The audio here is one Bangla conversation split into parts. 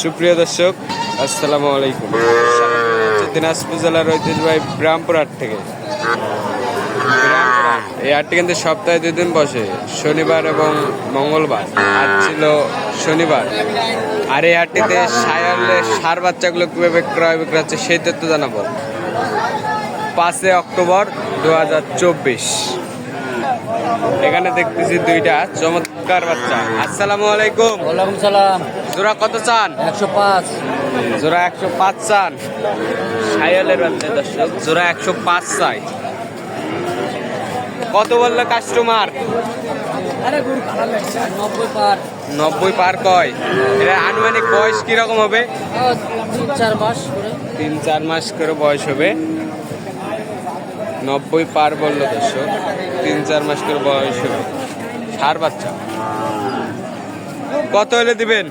সুপ্রিয় দর্শক, আসসালামু আলাইকুম। দিনাজপুর জেলার ঐতিহ্যবাহী ব্রাহ্মপুর হাট থেকে। এই হাটটি কিন্তু সপ্তাহে দুই দিন বসে, শনিবার এবং মঙ্গলবার। আজ ছিল শনিবার। আর এই হাটটিতে সায়ালে সার বাচ্চাগুলো কীভাবে ক্রয় বিক্রয় হচ্ছে সেই তথ্য জানাব। পাঁচে অক্টোবর দু হাজার চব্বিশ। এখানে দেখতেছি দুইটা চমৎকার বাচ্চা। আসসালামু আলাইকুম। ওয়ালাইকুম সালাম। জোড়া কত চান? একশো পাঁচ। জোড়া একশো পাঁচ চান। সায়ালের বাচ্চা দর্শক জোড়া একশো পাঁচ চাই। কত বলল কাস্টমার নব্বই পার। কয়? এটা আনুমানিক বয়স কীরকম হবে? তিন চার মাস করে। তিন চার মাস করে বয়স হবে। নব্বই পার বলল দর্শক তিন চার মাস করে বয়স হবে। সার বাচ্চা। কত হলে দিবেন?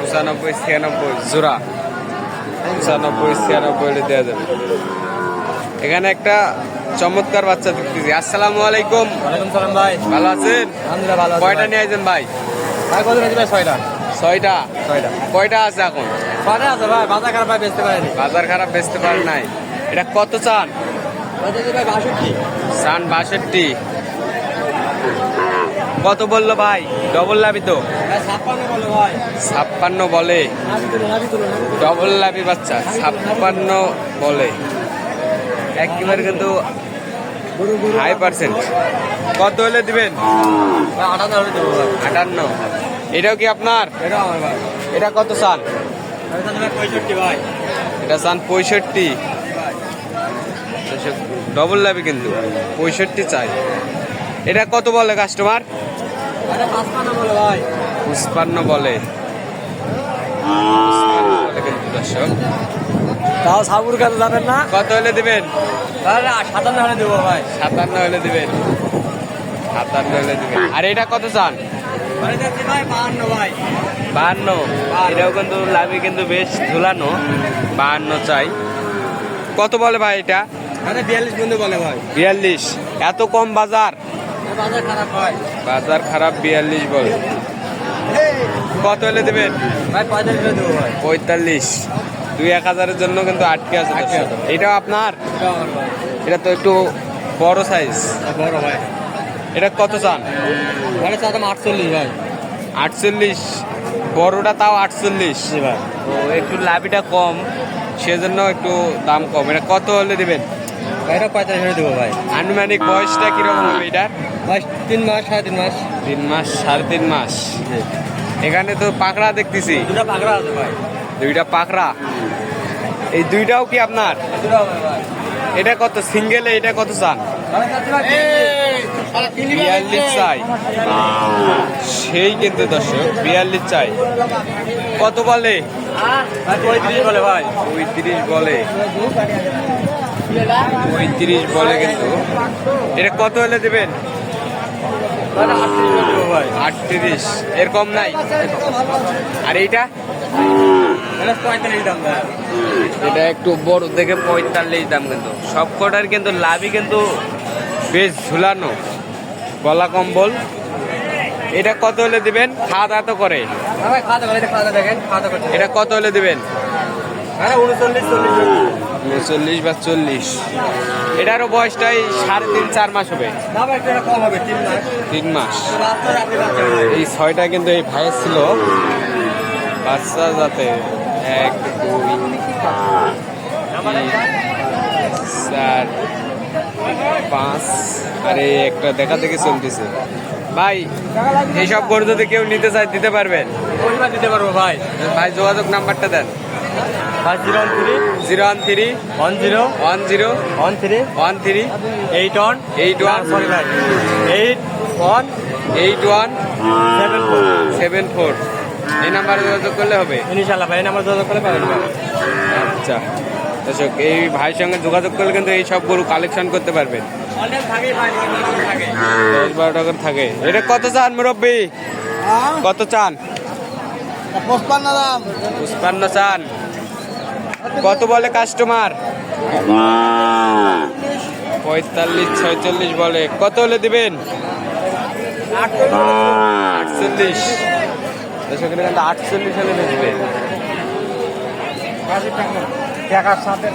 পঁচানব্বই ছিয়ানব্বই। জোড়া। পঁচানব্বই ছিয়ানব্বই হলে দেওয়া যাবে। এখানে একটা চমৎকার বাচ্চা দেখতেছি। আসসালামু আলাইকুম। সালাম ভাই। ভালো আছেন? ভালো কয়টা। নিয়ে আছেন ভাই? ভাই কত ভাই? ছয়টা। ছয়টা? ছয়টা। কয়টা আছে এখন? ছয়টা আছে ভাই। বাজার খারাপ বেচতে পারেনি। বাজার খারাপ বেচতে পারেন নাই। এটা কত চান? বাষট্টি। চান বাষট্টি। কত বলল ভাই? ডবল লাভি তো। ভাই। ছাপ্পান্ন বলো। ডবল লাভি বাচ্চা ছাপ্পান্ন বলে। একেবারে কিন্তু হাই পার্সেন্ট কত হলে দিবেন? আটান্ন এটাও কি আপনার? এটা কত ভাই এটা চান পঁয়ষট্টি। ডবল লাভি কিন্তু। পঁয়ষট্টি চাই। এটা কত বলে কাস্টমার আরে পাঁচপান্ন বলো ভাই পুষ্পান্ন বলে। দর্শক। তাও সাবুর কাছে যাবেন না? কত হলে দিবেন? সাতান্ন হলে দেবো ভাই। সাতান্ন হলে দিবেন। সাতান্ন হলে দিবেন। আর এটা কত চান? বাহান্ন ভাই। এটাও কিন্তু লাভি কিন্তু বেশ ঝুলানো। বাহান্ন চাই। কত বলে ভাই এটা? আরে বিয়াল্লিশ বন্ধু বলে ভাই। বিয়াল্লিশ। এত কম বাজার। বাজার খারাপ হয় বাজার খারাপ বিয়াল্লিশ বলে। কত হলে দেবেন? ভাই পঁয়তাল্লিশ দেবো ভাই। পঁয়তাল্লিশ। দুই এক হাজারের জন্য কিন্তু আটকে আছে। এটাও আপনার? এটা এটা তো একটু বড় সাইজ বড় ভাই। এটা কত চান? আটচল্লিশ ভাই। আটচল্লিশ। বড়টা তাও আটচল্লিশ। ভাই। তো একটু লাভিটা কম সেজন্য একটু দাম কম। এটা কত হলে দেবেন? এটা পঁয়তাল্লিশ হলে দেবো ভাই। আনুমানিক বয়সটা কীরকম হবে এটার? ভাই তিন মাস সাড়ে তিন মাস। তিন মাস সাড়ে তিন মাস। এখানে তো পাকড়া দেখতেছি। দুটা পাকড়া আছে ভাই। দুইটা পাকড়া? এই দুইটাও কি আপনার? এটা কত সিঙ্গেলে এটা কত চান? বিয়াল্লিশ চাই। সেই কিন্তু দর্শক বিয়াল্লিশ চাই। কত বলে? পঁয়ত্রিশ বলে ভাই। পঁয়ত্রিশ বলে। পঁয়ত্রিশ বলে কিন্তু। এটা কত হলে দেবেন? আটত্রিশ এর কম নাই? আর এইটা? এটা একটু বড় দেখে পঁয়তাল্লিশ দাম কিন্তু। সব কটার কিন্তু লাভই কিন্তু বেশ ঝুলানো। গলা কম্বল। এটা কত হলে দিবেন? খাওয়া দাওয়া তো করে। করছে এটা কত হলে দিবেন? আরে উনচল্লিশ চল্লিশ উনচল্লিশ বা চল্লিশ। এটারও বয়সটাই সাড়ে তিন চার মাস হবে। তিন মাস। এই ছয়টা কিন্তু এই ভাইয়ের ছিল। বাচ্চা যাতে এক দুই চার পাঁচ। আর এই একটা দেখা দেখে চলতেছে। ভাই এইসব গরু যদি কেউ নিতে চায় দিতে পারবেন? দিতে পারব ভাই। ভাই যোগাযোগ নাম্বারটা দেন। Zero one three zero one three one zero one zero one three one three eight one eight one sorry ভাই eight one eight one seven four seven four এই নাম্বারে যোগাযোগ করলে হবে? ইনশাল্লাহ ভাই নাম্বার যোগাযোগ করে পাবেন ভাই। আচ্ছা। দর্শক এই ভাইয়ের সঙ্গে যোগাযোগ করলে কিন্তু এই সব গরু কালেকশন করতে পারবেন। দশ বারো টাকা থাকে। এটা কত চান মুরব্বী? কত চান? পঁচপান্ন দাম পুষ্পান্ন চান কত বলে কাস্টমার পঁয়তাল্লিশ ছয়চল্লিশ বলে। কত হলে দিবেন? আটচল্লিশ। কিন্তু আটচল্লিশ হলে বেচবে টাকার সাথে